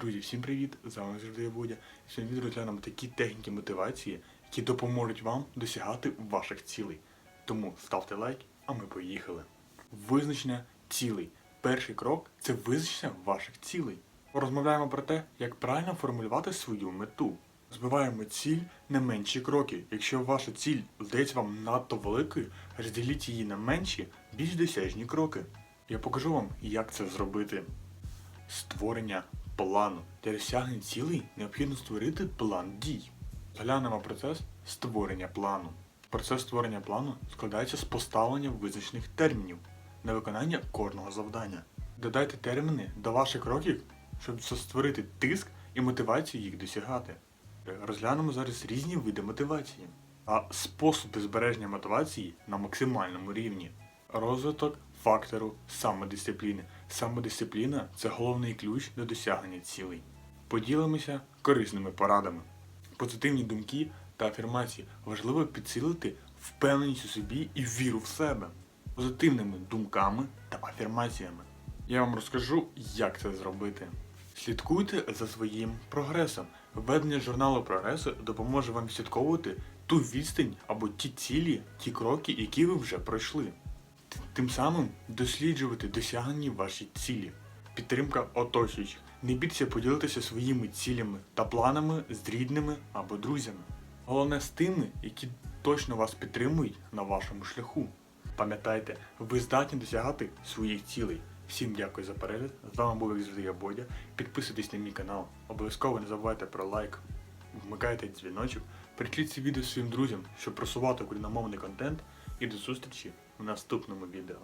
Друзі, всім привіт! З вами завжди я Бодя. Сьогодні відео розглянемо такі техніки мотивації, які допоможуть вам досягати ваших цілей. Тому ставте лайк, а ми поїхали. Визначення цілей. Перший крок це визначення ваших цілей. Порозмовляємо про те, як правильно формулювати свою мету. Збиваємо ціль на менші кроки. Якщо ваша ціль здається вам надто великою, розділіть її на менші, більш досяжні кроки. Я покажу вам, як це зробити. Створення плану. Для досягнення цілей необхідно створити план дій. Глянемо процес створення плану. Процес створення плану складається з поставлення визначених термінів на виконання кожного завдання. Додайте терміни до ваших кроків, щоб створити тиск і мотивацію їх досягати. Розглянемо зараз різні види мотивації, а способи збереження мотивації на максимальному рівні. Розвиток фактору самодисципліни. Самодисципліна це головний ключ до досягнення цілей. Поділимося корисними порадами. Позитивні думки та афірмації важливо підсилити впевненість у собі і віру в себе позитивними думками та афірмаціями. Я вам розкажу, як це зробити. Слідкуйте за своїм прогресом. Ведення журналу прогресу допоможе вам відслідковувати ту відстань або ті цілі, ті кроки, які ви вже пройшли. Тим самим досліджувати досягнені ваші цілі. Підтримка оточуючих. Не бійтеся поділитися своїми цілями та планами з рідними або друзями. Головне з тими, які точно вас підтримують на вашому шляху. Пам'ятайте, ви здатні досягати своїх цілей. Всім дякую за перегляд. З вами був як завжди я Бодя. Підписуйтесь на мій канал. Обов'язково не забувайте про лайк, вмикайте дзвіночок, прикліть це відео своїм друзям, щоб просувати україномовний контент. І до зустрічі в наступному відео.